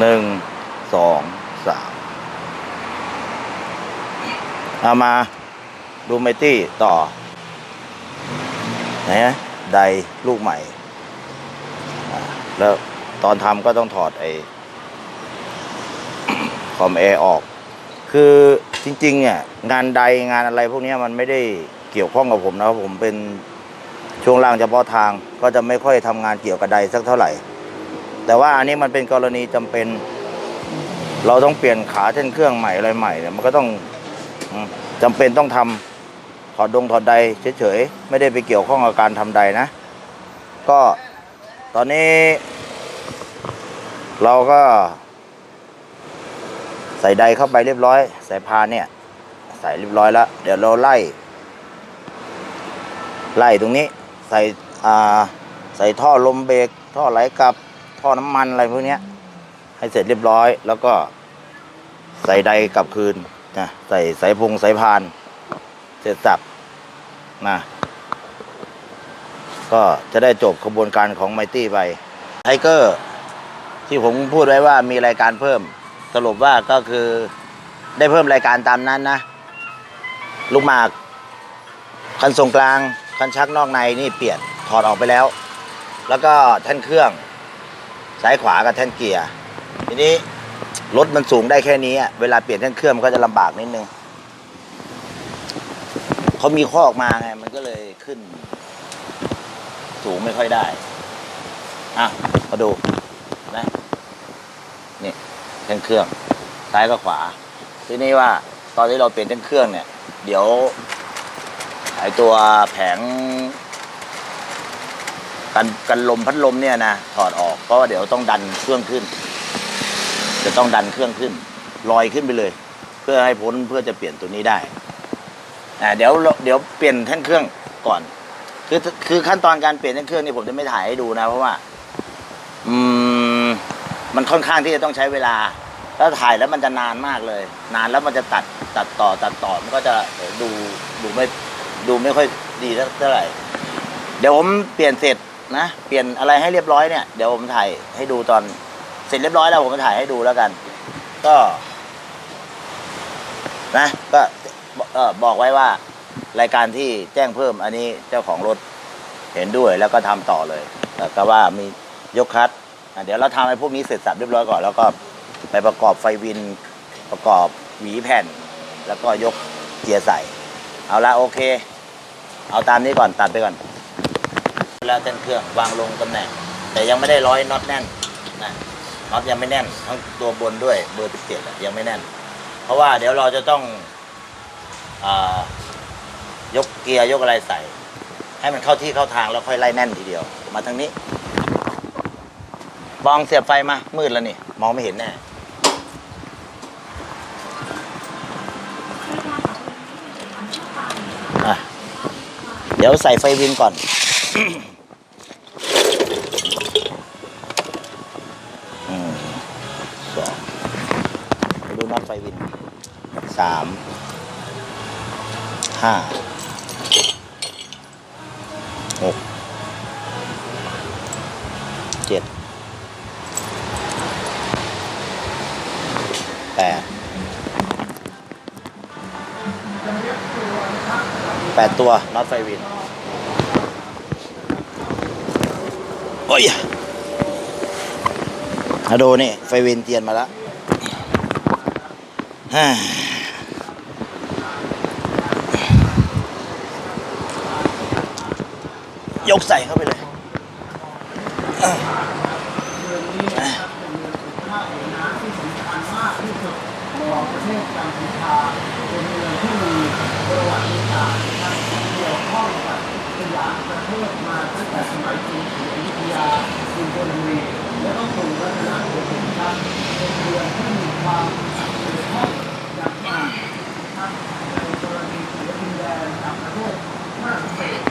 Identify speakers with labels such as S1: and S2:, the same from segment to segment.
S1: หนึ่งสองสามเอามาดูไมตี้ต่อ ไหนะไดลูกใหม่ แล้วตอนทำก็ต้องถอดไอ้คอมแอร์ออก คือจริงๆเนี่ยงานใดงานอะไรพวกนี้มันไม่ได้เกี่ยวข้องกับผมนะผมเป็นช่วงล่างเฉพาะทางก็จะไม่ค่อยทำงานเกี่ยวกับใดสักเท่าไหร่ แต่ว่าอันนี้มันเป็นกรณีจำเป็น เราต้องเปลี่ยนขาเส้นเครื่องใหม่อะไรใหม่เนี่ยมันก็ต้องอืมจำเป็นต้องทำถอดดงถอดใดเฉยๆ ไม่ได้ไปเกี่ยวข้องกับการทำใดนะ ก็ตอนนี้ เราก็ ใส่ใดเข้าไปเรียบร้อยใส่พานเนี่ย ใส่เรียบร้อยแล้ว เดี๋ยวเราไล่ ไล่ตรงนี้ ใส่อ่าใส่ท่อลมเบรกท่อไหลกลับ ท่อน้ำมันอะไรพวกนี้ให้เสร็จเรียบร้อย แล้วก็ใส่ใดกลับคืนนะใส่สายพงสายพาน เสร็จสับนะก็จะได้จบขบวนการของไมตี้ไปไทเกอร์ที่ผมพูดไว้ว่ามีรายการเพิ่ม สรุปว่าก็คือได้เพิ่มรายการตามนั้นนะ ลูกหมาก คันทรงกลาง คันชักนอกในนี่เปลี่ยนถอดออกไปแล้ว แล้วก็แท่นเครื่อง ซ้ายขวากับแท่นเกียร์ ทีนี้รถมันสูงได้แค่นี้เวลาเปลี่ยนแท่นเครื่องมันก็จะลำบากนิดนึงเขามีข้อออกมาไงมันก็เลยขึ้น สูงไม่ค่อยได้ อะมาดูนะนี่แท่นเครื่อง ซ้ายกับขวา ทีนี้ว่าตอนที่เราเปลี่ยนแท่นเครื่องเนี่ย เดี๋ยวไอตัวแผง กันกันลมพัดลมเนี่ยนะถอดออกเพราะว่าเดี๋ยวต้องดันเครื่องขึ้น จะต้องดันเครื่องขึ้น ลอยขึ้นไปเลย เพื่อให้พ้นเพื่อจะเปลี่ยนตัวนี้ได้อ่าเดี๋ยวเราเดี๋ยวเปลี่ยนแท่นเครื่องก่อน คือคือขั้นตอนการเปลี่ยนแท่นเครื่องนี่ผมจะไม่ถ่ายให้ดูนะ เพราะว่า อืมมันค่อนข้างที่จะต้องใช้เวลาถ้าถ่ายแล้วมันจะนานมากเลย นานแล้วมันจะตัดตัดต่อตัดต่อมันก็จะดูดูไม่ดูไม่ค่อยดีเท่าไหร่ เดี๋ยวผมเปลี่ยนเสร็จ นะ เปลี่ยนอะไรให้เรียบร้อยเนี่ย เดี๋ยวผมถ่ายให้ดูตอนเสร็จเรียบร้อยแล้วผมจะถ่ายให้ดูแล้วกัน ก็ นะ ก็บอกไว้ว่ารายการที่แจ้งเพิ่มอันนี้เจ้าของรถเห็นด้วยแล้วก็ทำต่อเลยแล้วก็ว่ามียกคัดเดี๋ยวเราทำให้พวกนี้เสร็จสับเรียบร้อยก่อน แล้วก็ไปประกอบไฟวิน ประกอบหวีแผ่น แล้วก็ยกเกียร์ใส่ เอาละโอเค เอาตามนี้ก่อนตัดไปก่อน แล้วเส้นเครื่องวางลงตำแหน่ง แต่ยังไม่ได้ร้อยน็อตแน่นนะน็อตยังไม่แน่นทั้งตัวบนด้วยเบอร์สิเจ็ดยังไม่แน่น เพราะว่าเดี๋ยวเราจะต้องอยกเกียร์ยกอะไรใส่ ให้มันเข้าที่เข้าทางแล้วค่อยไล่แน่นทีเดียว มาทางนี้บองเสียบไฟมา มืดแล้วนี่ มองไม่เห็นแน่เดี๋ยวใส่ไฟวินก่อน สามห้าหกเจ็ดแปดแปดตัวน็อตไฟวินโอ้ยมาดูนี่ ไฟวินเตียนมาแล้วฮ่า ยกใส่เข้าไปเลยอะอะ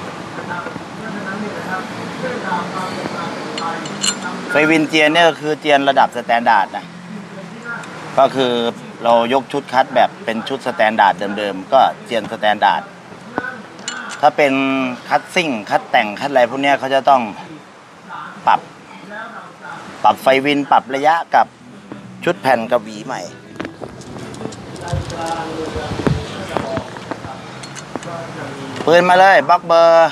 S1: ไฟวินเจียนเนี่ยก็คือเจียนระดับสแตนดาร์ดนะ ก็คือเรายกชุดคัดแบบเป็นชุดสแตนดาร์ดเดิมๆ ก็เจียนสแตนดาร์ด ถ้าเป็นคัดซิ่ง คัดแต่ง คัดอะไรพวกเนี้ยเขาจะต้องปรับ ปรับไฟวินปรับระยะกับ
S2: ชุดแผ่นกับหวีใหม่ปืนมาเลยบล็อกเบอร์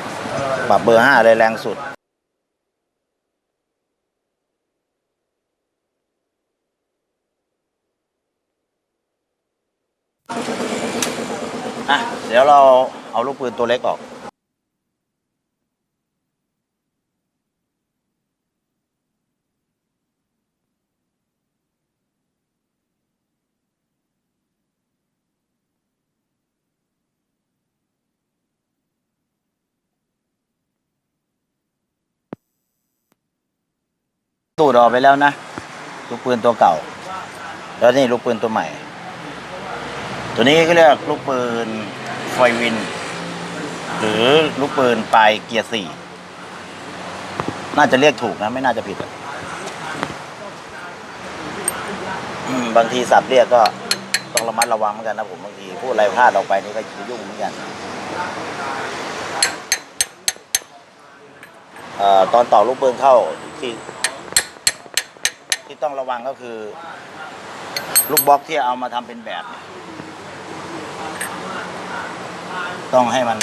S2: แบบเบอร์ห้าเลยแรงสุดอะเดี๋ยวเราเอาลูกปืนตัวเล็กออก ตูดออกไปแล้วนะลูกปืนตัวเก่า แล้วนี่ลูกปืนตัวใหม่ ตัวนี้ก็เรียกลูกปืนไฟวิน หรือลูกปืนปลายเกียร์สี่น่าจะเรียกถูกนะ ไม่น่าจะผิดบางทีสับเรียกก็ต้องระมัดระวังเหมือนกันนะผมบางทีพูดอะไรพลาดออกไปนี่ก็ยุ่งเหมือนกันอตอนต่อลูกปืนเข้าที่ ที่ต้องระวังก็คือ ลูกบล็อกที่เอามาทำเป็นแบบเนี่ยต้องให้มัน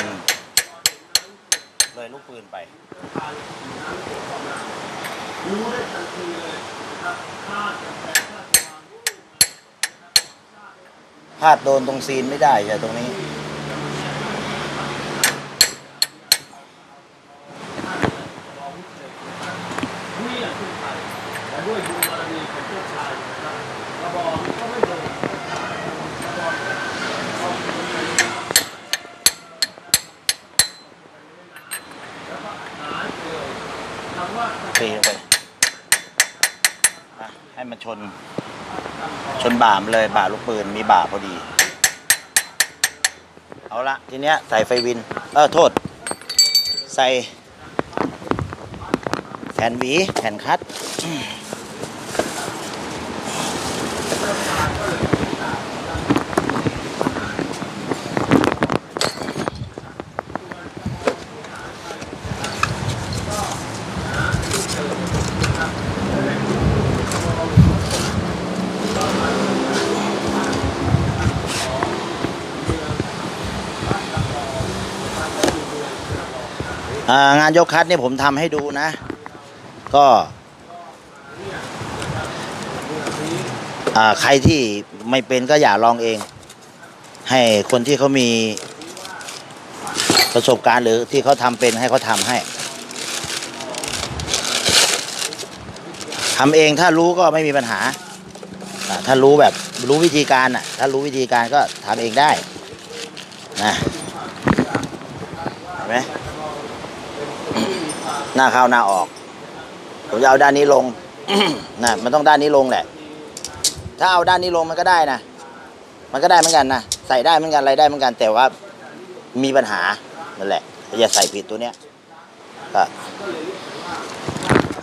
S2: เลยลูกปืนไป พลาดโดนตรงซีนไม่ได้ใช่ตรงนี้ ตีลงไปอะให้มันชน ชน บ่ามเลยบ่าลูกปืนมีบ่าพอดี เอาละทีเนี้ยใส่ไฟวิน เออโทษ ใส่แผ่นหวีแผ่นคัด งานยกคัดเนี่ยผมทำให้ดูนะ ก็ใครที่ไม่เป็นก็อย่าลองเอง ให้คนที่เขามีประสบการณ์หรือที่เขาทำเป็นให้เขาทำให้ทำเองถ้ารู้ก็ไม่มีปัญหาอ่าถ้ารู้แบบรู้วิธีการอะ ถ้ารู้วิธีการก็ทำเองได้นะเห็นไหม หน้าเข้าหน้าออก ผมจะเอาด้านนี้ลง นะมันต้องด้านนี้ลงแหละ ถ้าเอาด้านนี้ลงมันก็ได้นะ มันก็ได้เหมือนกันนะ ใส่ได้เหมือนกันอะไรได้เหมือนกัน แต่ว่ามีปัญหา นั่นแหละ อย่าใส่ผิดตัวเนี้ยก็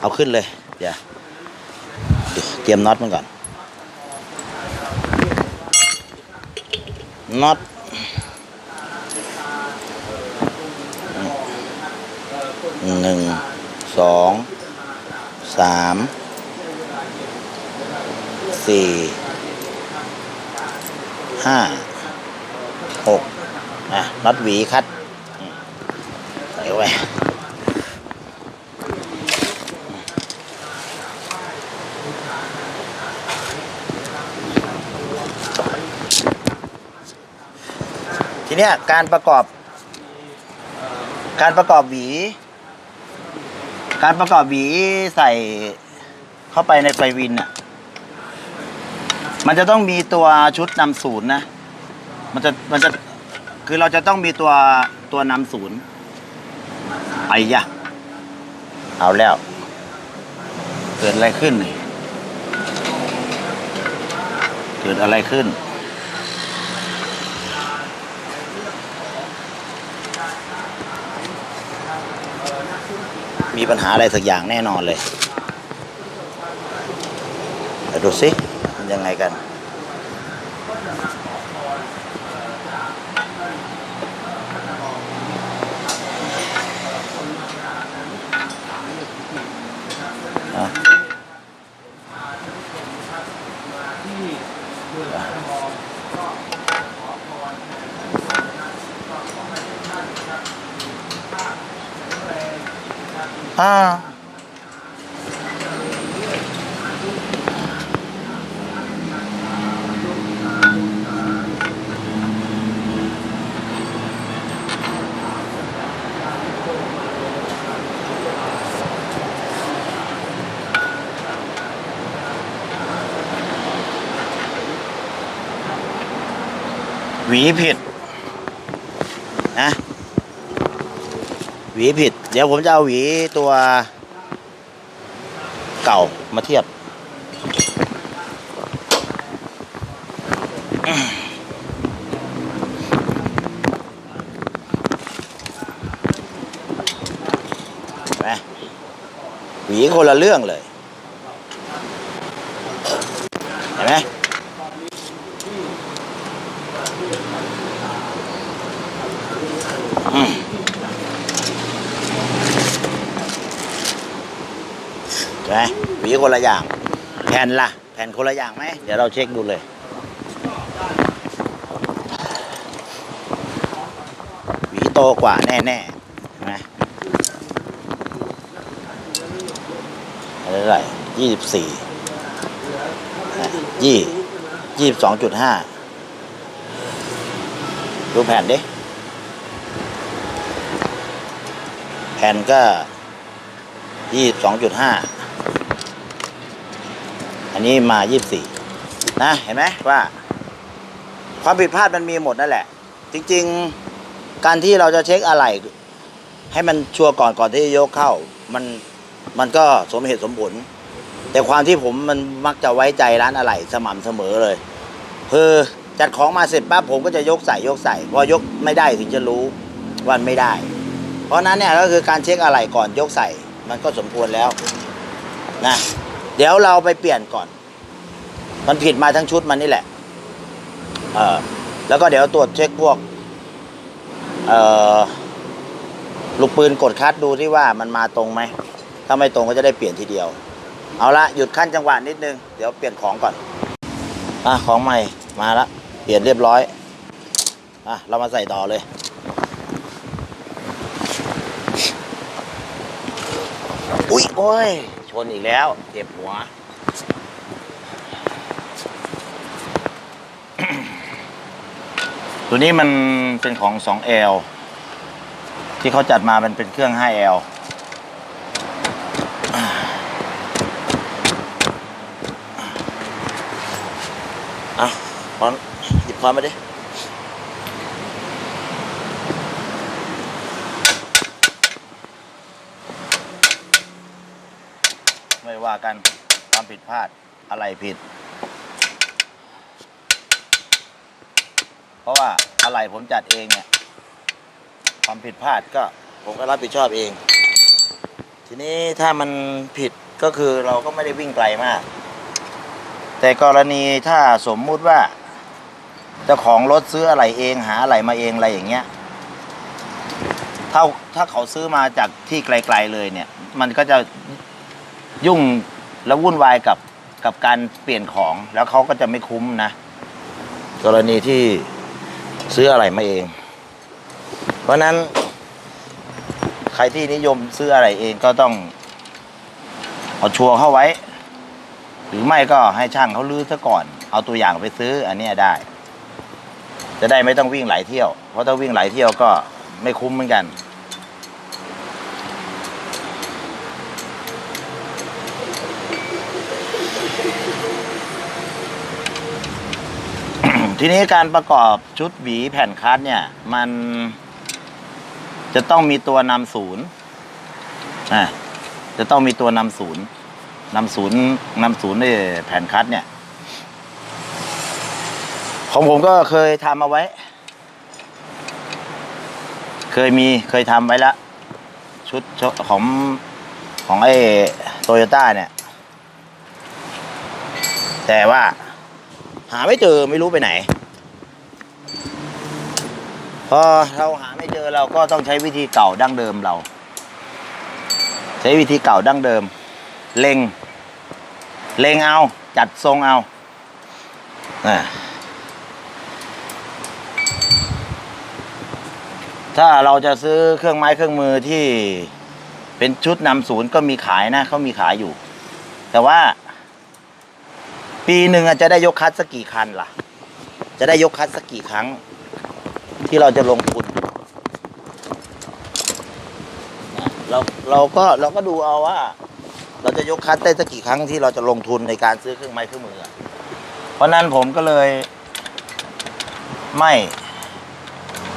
S2: เอาขึ้นเลย เดี๋ยวเตรียมน็อตมันก่อนน็อต หนึ่งสองสามสี่ห้าหกอะน็อตหวีคัดใส่ไว้ทีเนี้ยการประกอบ การประกอบหวี การประกอบหวีใส่เข้าไปในไฟวินอะ มันจะต้องมีตัวชุดนำศูนย์นะ มันจะมันจะคือเราจะต้องมีตัวตัวนำศูนย์ไอ้ยะ เอาแล้ว เกิดอะไรขึ้น
S1: เกิดอะไรขึ้น มี ปัญหาอะไรสักอย่างแน่นอนเลยเดี๋ยวดูสิมันยังไงกันอะ อ่าหวีผิดนะหวีผิด เดี๋ยวผมจะเอาหวีตัวเก่ามาเทียบนไหมหวีคนละเรื่องเลย เห็นไหมอืมเห็นไหมหวี คนละอย่าง แผ่นล่ะแผ่นคนละอย่างไหมเดี๋ยวเราเช็คดูเลยหวีโตกว่าแน่ๆนไหมอะไรเท่าไหร่ยี่สิบสี่ยี่ยี่สิบสองจุดห้าดูแผ่นดิ แผ่นก็ยี่สิบสองจุดห้า อันนี้มายี่สิบสี่นะ เห็นไหมว่า ความผิดพลาดมันมีหมดนั่นแหละ จริง ๆ การที่เราจะเช็คอะไร ให้มันชัวร์ก่อนก่อนที่จะยกเข้า มันมันก็สมเหตุสมผล แต่ความที่ผมมันมักจะไว้ใจร้านอะไรสม่ำเสมอเลยคือจัดของมาเสร็จปั๊บผมก็จะยกใส่ยกใส่ พอยกไม่ได้ถึงจะรู้ว่าไม่ได้ เพราะฉะนั้นเนี่ยก็คือการเช็คอะไรก่อนยกใส่ มันก็สมควรแล้วนะ เดี๋ยวเราไปเปลี่ยนก่อน มันผิดมาทั้งชุดมันนี่แหละ เออแล้วก็เดี๋ยวตรวจเช็คพวก เออลูกปืนกดคัดดูที่ว่ามันมาตรงไหม ถ้าไม่ตรงก็จะได้เปลี่ยนทีเดียว เอาละหยุดขั้นจังหวะนิดนึง เดี๋ยวเปลี่ยนของก่อน อะของใหม่มาละ เปลี่ยนเรียบร้อย อะเรามาใส่ต่อเลยอุ๊ยโอ้ย นอีกแล้ว เจ็บหัว ตัวนี้มันเป็นของ 2L ที่เขาจัดมามันเป็นเครื่อง 5L อะพอนหยิบพอนมาดิ ไม่ว่า กันความผิดพลาดอะไรผิด เพราะว่าอะไรผมจัดเองเนี่ย ความผิดพลาดก็ผมก็รับผิดชอบเอง ทีนี้ถ้ามันผิดก็คือเราก็ไม่ได้วิ่งไกลมาก แต่กรณีถ้าสมมุติว่าเจ้าของรถซื้ออะไรเองหาอะไรมาเองอะไรอย่างเงี้ยถ้าถ้าเขาซื้อมาจากที่ไกล ๆเลยเนี่ย มันก็จะ ยุ่งและวุ่นวายกับกับการเปลี่ยนของแล้วเขาก็จะไม่คุ้มนะ กรณีที่ซื้ออะไรมาเอง เพราะนั้นใครที่นิยมซื้ออะไรเองก็ต้องเอาชัวร์เข้าไว้ หรือไม่ก็ให้ช่างเขาลื้อซะก่อน เอาตัวอย่างไปซื้ออันเนี้ยได้ จะได้ไม่ต้องวิ่งหลายเที่ยว เพราะถ้าวิ่งหลายเที่ยวก็ไม่คุ้มเหมือนกัน ทีนี้การประกอบชุดหวีแผ่นคัสเนี่ย มันจะต้องมีตัวนำศูนย์อ่าจะต้องมีตัวนำศูนย์นำศูนย์นำศูนย์ในแผ่นคัสเนี่ย ของผมก็เคยทำเอาไว้ เคยมีเคยทำไว้แล้วชุดของของไอ้โตโยต้าเนี่ย แต่ว่า หาไม่เจอไม่รู้ไปไหน พอเราหาไม่เจอเราก็ต้องใช้วิธีเก่าดั้งเดิมเรา ใช้วิธีเก่าดั้งเดิม เล็ง เล็งเอาจัดทรงเอาอ่าถ้าเราจะซื้อเครื่องไม้เครื่องมือที่เป็นชุดนำศูนย์ก็มีขายนะเขามีขายอยู่ แต่ว่า ปีหนึ่งจะได้ยกคัดสักกี่คันล่ะ จะได้ยกคัดสักกี่ครั้ง ที่เราจะลงทุนเราเราก็เราก็ดูเอาว่า เราจะยกคัดได้สักกี่ครั้งที่เราจะลงทุนในการซื้อเครื่องไม้เครื่องมือ เพราะนั้นผมก็เลย ไม่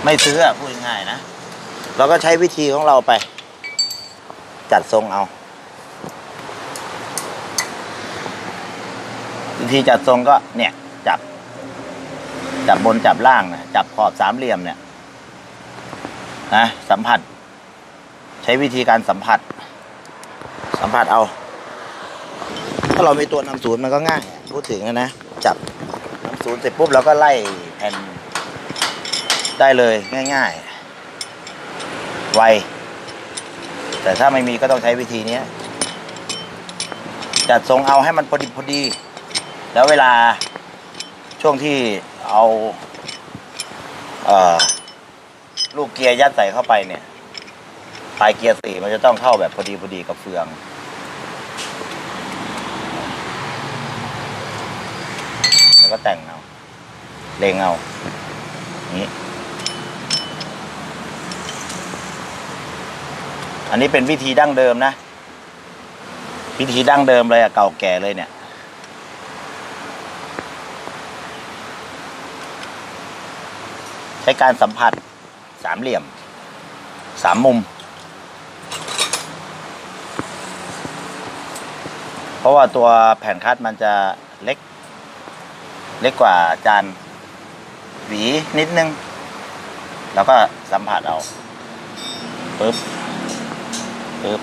S1: ไม่ซื้อพูดง่ายนะ เราก็ใช้วิธีของเราไป จัดทรงเอา วิธีจัดทรงก็เนี่ยจับ จับบนจับล่างนะจับขอบสามเหลี่ยมเนี่ยนะสัมผัส ใช้วิธีการสัมผัส สัมผัสเอา ถ้าเรามีตัวนำศูนย์มันก็ง่ายพูดถึงนะ จับนำศูนย์เสร็จปุ๊บเราก็ไล่แผ่นได้เลยง่ายๆ ไว แต่ถ้าไม่มีก็ต้องใช้วิธีนี้จัดทรงเอาให้มันพอดีพอดี แล้วเวลาช่วงที่เอาเออลูกเกียร์ยัดใส่เข้าไปเนี่ยปลายเกียร์สี่มันจะต้องเข้าแบบพอดีพอดีกับเฟือง แล้วก็แต่งเอาเลงเอาอย่างนี้ อันนี้เป็นวิธีดั้งเดิมนะ วิธีดั้งเดิมเลยอะเก่าแก่เลยเนี่ย ช้การสัมผัสสามเหลี่ยมสามมุม เพราะว่าตัวแผ่นคัดมันจะเล็ก เล็กกว่าจานหวีนิดนึง แล้วก็สัมผัสเอาปึ๊บปึ๊บ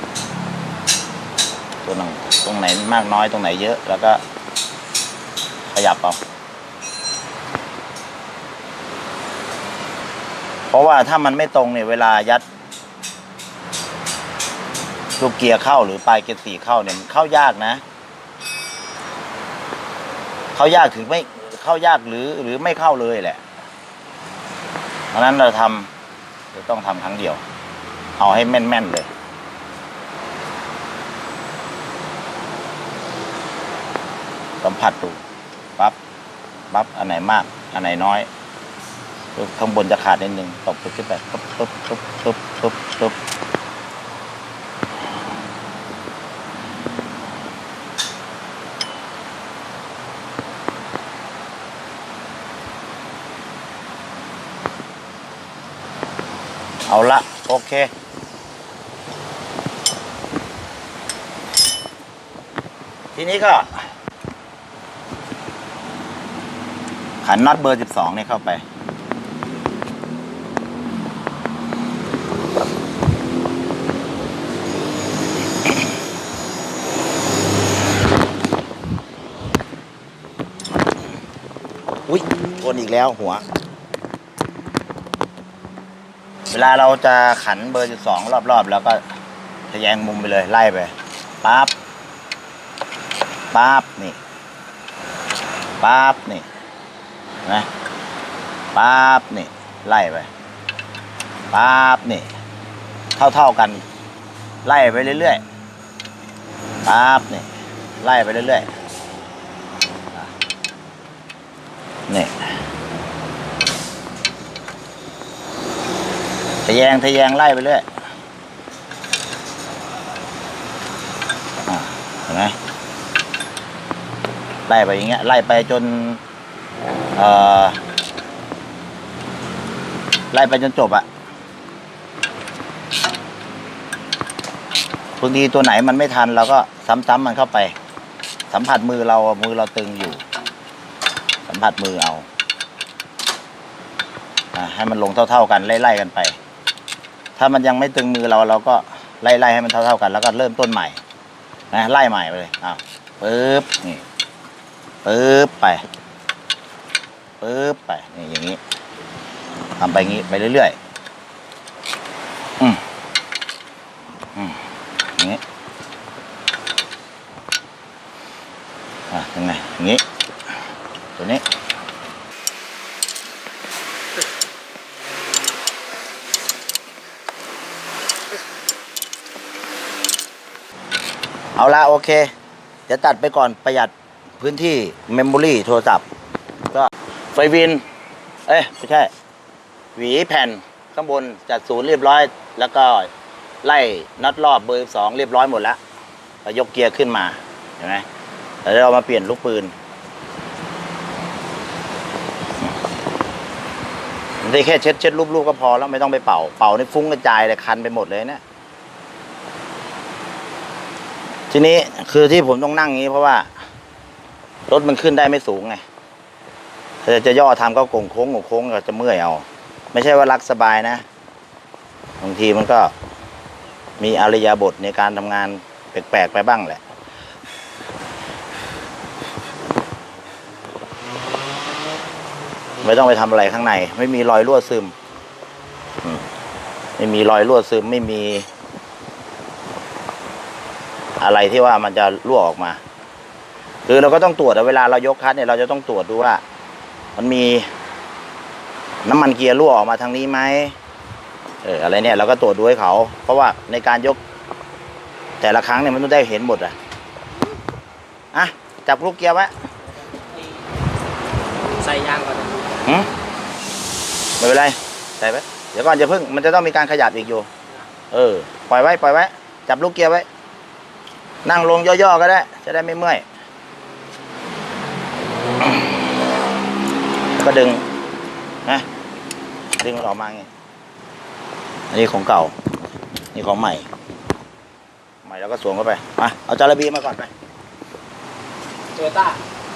S1: ตัวหนึ่งตรงไหนมากน้อยตรงไหนเยอะ แล้วก็ขยับเอา เพ ราะว่าถ้ามันไม่ตรงเนี่ยเวลายัดลูกเกียร์เข้าหรือปลายเกียร์สี่เข้าเนี่ยมันเข้ายากนะ เข้ายากถึงไม่เข้ายากหรือหรือไม่เข้าเลยแหละ เพราะนั้นเราทำเราต้องทำครั้งเดียว เอาให้แม่นๆเลยสัมผัสดูปั๊บปั๊บอันไหนมาก อันไหนน้อย ข้างบนจะขาดนิดนึงตบไปขึ้นไปปึ๊บปึ๊บปึ๊บปึ๊บปึ๊บปึ๊บเอาละโอเคทีนี้ก็ขันน็อตเบอร์สิบสองเนี่ยเข้าไป อุ้ยช นอีกแล้วหัว เวลาเราจะขันเบอร์สิบสองรอบๆ แล้วก็ทะแยงมุมไปเลย ไล่ไปปั๊บปั๊บนี่ปั๊บนี่นะปั๊บนี่ไล่ไปปั๊บนี่ เท่าๆกัน ไล่ไปเรื่อยๆปั๊บนี่ไล่ไปเรื่อยๆนี่ ทะแยงทะแยงไล่ไปเรื่อยเห็นไหมไล่ไปอย่างเงี้ยไล่ไปจนเอ่อไล่ไปจนจบอะบางทีตัวไหนมันไม่ทันเราก็ซ้ำๆมันเข้าไป สัมผัสมือเรามือเราตึงอยู่ สัมผัสมือเอาให้มันลงเท่า ๆกันไล่ๆกันไป ถ้ามันยังไม่ตึงมือเราเราก็ไล่ๆให้มันเท่าๆกัน แล้วก็เริ่มต้นใหม่นะไล่ใหม่ไปเลยอ้าวปึ๊บนี่ปึ๊บไปปึ๊บไปนี่อย่างนี้ทำไปอย่างนี้ไปเรื่อยๆอืมอืมอย่างนี้อะยังไงอย่างนี้ตัวนี้ เอาละโอเค เดี๋ยวตัดไปก่อนประหยัดพื้นที่เมมโมรี่โทรศัพท์ ก็ไฟวิน เอ้ยไม่ใช่ หวีแผ่นข้างบนจัดศูนย์เรียบร้อย แล้วก็ไล่น็อตรอบเบอร์สองเรียบร้อยหมดแล้วยกเกียร์ขึ้นมาเห็นไหมแล้วเรามาเปลี่ยนลูกปืนไม่ได้แค่เช็ดเช็ดรูปๆก็พอแล้วไม่ต้องไปเป่า เป่านี่ฟุ้งกระจายเลยคันไปหมดเลยเนี่ย ทีนี้คือที่ผมต้องนั่งอย่างนี้เพราะว่า รถมันขึ้นได้ไม่สูงไงถ้าจะย่อทำก็โก่งโค้งโก่งโค้งก็จะเมื่อยเอา ไม่ใช่ว่ารักสบายนะบางทีมันก็มีอารยาบทในการทำงานแปลกๆไปบ้างแหละไม่ต้องไปทำอะไรข้างใน ไม่มีรอยรั่วซึม ไม่มีรอยรั่วซึม ไม่มี อะไรที่ว่ามันจะรั่วออกมา คือเราก็ต้องตรวจอะเวลาเรายกคัดเนี่ยเราจะต้องตรวจดูว่า มันมีน้ำมันเกียร์รั่วออกมาทางนี้ไหมเอออะไรเนี่ยเราก็ตรวจดูให้เขา เพราะว่าในการยก แต่ละครั้งเนี่ยมันต้องได้เห็นหมดอะอะจับลูกเกียร์ไว้
S3: ใส่ยางก่อนนะ
S1: หืมไม่เป็นไรใส่ไว้เดี๋ยวก่อนจะพึ่งมันจะต้องมีการขยับอีกอยู่ เออ ปล่อยไว้ ปล่อยไว้ จับลูกเกียร์ไว้ นั่งลงย่อๆก็ได้ จะได้ไม่เมื่อย ก็ดึงนะดึงมันออกมาไงอันนี้ของเก่า นี่ของใหม่ ใหม่แล้วก็สวมเข้าไปมาเอาจาระบีมาก่อนไป
S3: โตโยต้า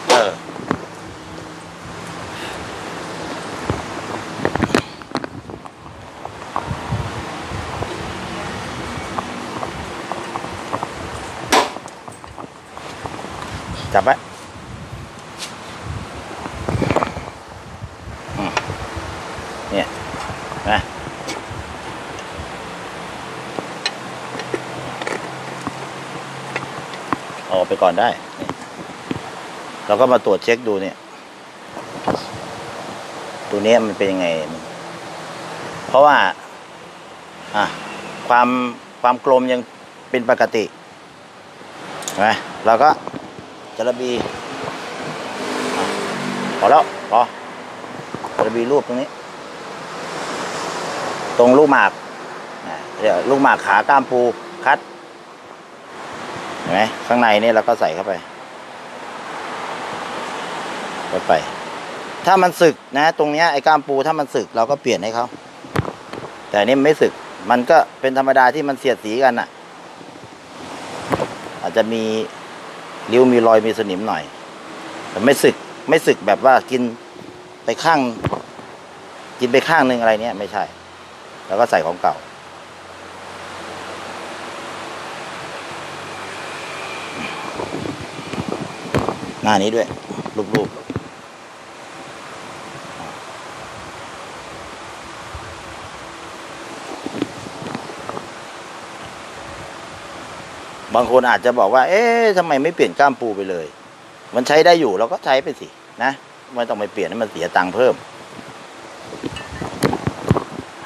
S1: เออ จับไว้เนี่ยนะออกไปก่อนได้ เราก็มาตรวจเช็คดูเนี่ย ตัวนี้มันเป็นยังไง เพราะว่า อะ ความความกลมยังเป็นปกตินไหมเราก็ จระบีพอแล้วพอจระบีรูปตรงนี้ ตรงลูกหมากเดี๋ยวลูกหมากขาก้ามปูคัดเห็นไหมข้างในนี่เราก็ใส่เข้าไปเข้าไป ถ้ามันสึกนะ ตรงเนี้ยไอ้ก้ามปูถ้ามันสึกเราก็เปลี่ยนให้เขาแต่นี่ไม่สึกมันก็เป็นธรรมดาที่มันเสียดสีกันอะ อาจจะมี ริ้วมีรอยมีสนิมหน่อย แต่ไม่สึกไม่สึกแบบว่ากินไปข้าง กินไปข้างหนึ่งอะไรเนี้ยไม่ใช่ แล้วก็ใส่ของเก่า หน้านี้ด้วยรูปๆ บางคนอาจจะบอกว่า เอ๊ะทำไมไม่เปลี่ยนก้ามปูไปเลย มันใช้ได้อยู่เราก็ใช้ไปสินะไม่ต้องไปเปลี่ยนให้มันเสียตังค์เพิ่ม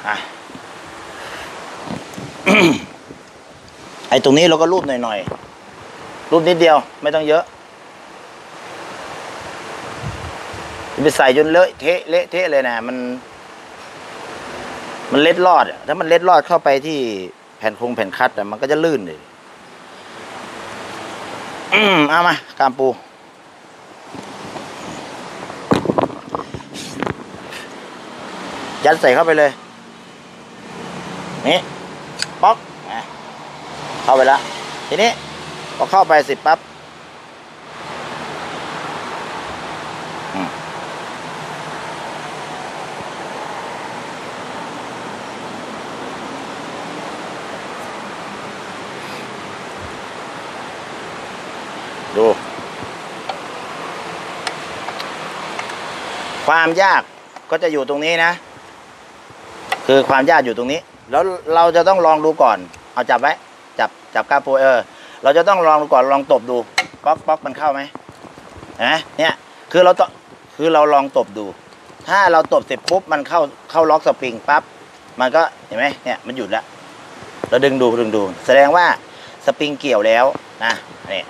S1: อะไอ้ตรงนี้เราก็รูปหน่อยๆ รูปนิดเดียว ไม่ต้องเยอะไปใส่จนเลอะเทะเละเทะเลยนะมันมันเล็ดรอดถ้ามันเล็ดรอดเข้าไปที่แผ่นคงแผ่นคัดมันก็จะลื่นเลย อืมเอามากามปู ยัดใส่เข้าไปเลย นี่ ป๊อกเข้าไปแล้วทีนี้พอเข้าไปสิปั๊บ อื ความยากก็จะอยู่ตรงนี้นะ คือความยากอยู่ตรงนี้ แล้วเราจะต้องลองดูก่อน เอาจับไว้ จับจับก้าโปเออ เราจะต้องลองดูก่อนลองตบดูป๊อกป๊อกมันเข้าไหมนไหมเนี่ย คือเราต้องคือเราลองตบดู ถ้าเราตบเสร็จปุ๊บมันเข้าเข้าล็อกสปริงปั๊บมันก็เห็นไหมเนี่ยมันหยุดแล้วเราดึงดูดึงดู แสดงว่าสปริงเกี่ยวแล้วนะนี่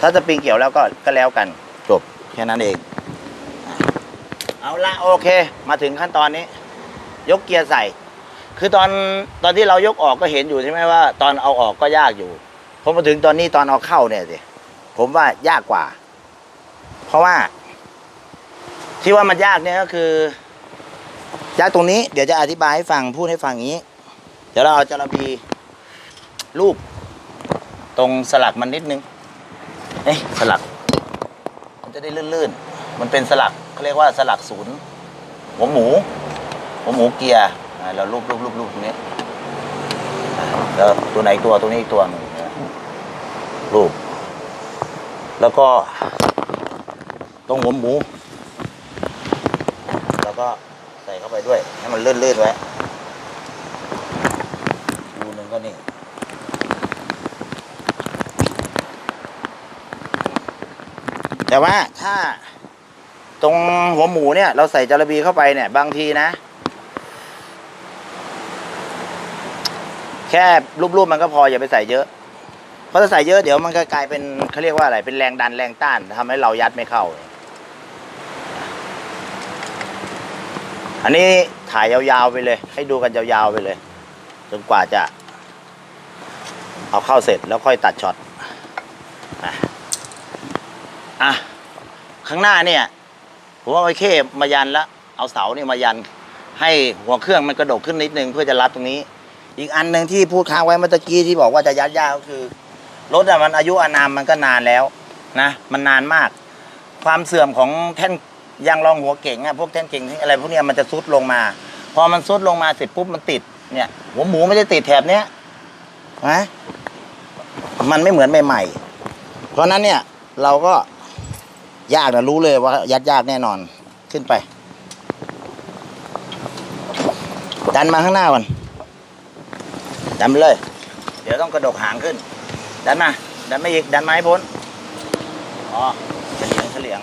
S1: ถ้าสปริงเกี่ยวแล้วก็ก็แล้วกันจบแค่นั้นเอง เอาละโอเค มาถึงขั้นตอนนี้ ยกเกียร์ใส่ คือตอนตอนที่เรายกออกก็เห็นอยู่ใช่ไหมว่า ตอนเอาออกก็ยากอยู่พอมาถึงตอนนี้ตอนเอาเข้าเนี่ยสิผมว่ายากกว่า เพราะว่า ที่ว่ามันยากเนี่ยก็คือยากตรงนี้เดี๋ยวจะอธิบายให้ฟังพูดให้ฟังอย่างนี้ เดี๋ยวเราเอาจระบีรูป ตรงสลักมันนิดนึงเอ๊ะสลัก มันจะได้ลื่นๆ มันเป็นสลัก เขาเรียกว่าสลักศูนย์หัวหมูหัวหมูเกียร์อ่าเรารูปรูปรูปรูปตรงนี้อ่าแล้วตัวไหนตัวตัวนี้อีกตัวหนึ่งนะรูป แล้วก็ตรงหัวหมู แล้วก็ใส่เข้าไปด้วย ให้มันเลื่อนๆไว้รูหนึ่งก็นี่แต่ว่าถ้า ตรงหัวหมูเนี่ย เราใส่จาระบีเข้าไปเนี่ย บางทีนะ แค่รูปๆมันก็พออย่าไปใส่เยอะ เพราะถ้าใส่เยอะเดี๋ยวมันก็กลายเป็นเขาเรียกว่าอะไร เป็นแรงดันแรงต้านทำให้เรายัดไม่เข้า อันนี้ถ่ายยาวๆไปเลย ให้ดูกันยาวๆไปเลย จนกว่าจะ เอาเข้าเสร็จแล้วค่อยตัดช็อตอะข้างหน้าเนี่ย ผมว่าไอ้เข้มายันแล้วเอาเสาเนี่ยมายัน ให้หัวเครื่องมันกระดกขึ้นนิดนึงเพื่อจะรัดตรงนี้ อีกอันหนึ่งที่พูดค้างไว้เมื่อตะกี้ที่บอกว่าจะยัดยากก็คือรถอะมันอายุอานามมันก็นานแล้วนะ มันนานมาก ความเสื่อมของแท่นยางรองหัวเก่งอะพวกแท่นเก่งอะไรพวกเนี้ยมันจะซุดลงมา พอมันซุดลงมาเสร็จปุ๊บมันติดเนี่ย หัวหมูไม่ได้ติดแถบเนี้ยนะมันไม่เหมือนใหม่ๆเพราะนั้นเนี่ยเราก็ ยากนะรู้เลยว่ายัดยากแน่นอนขึ้นไป ดันมาข้างหน้าก่อนดันไปเลย เดี๋ยวต้องกระดกหางขึ้น ดันมา ดันไม่อีกดันไม้พ้นอ๋อเฉลียงเฉลียง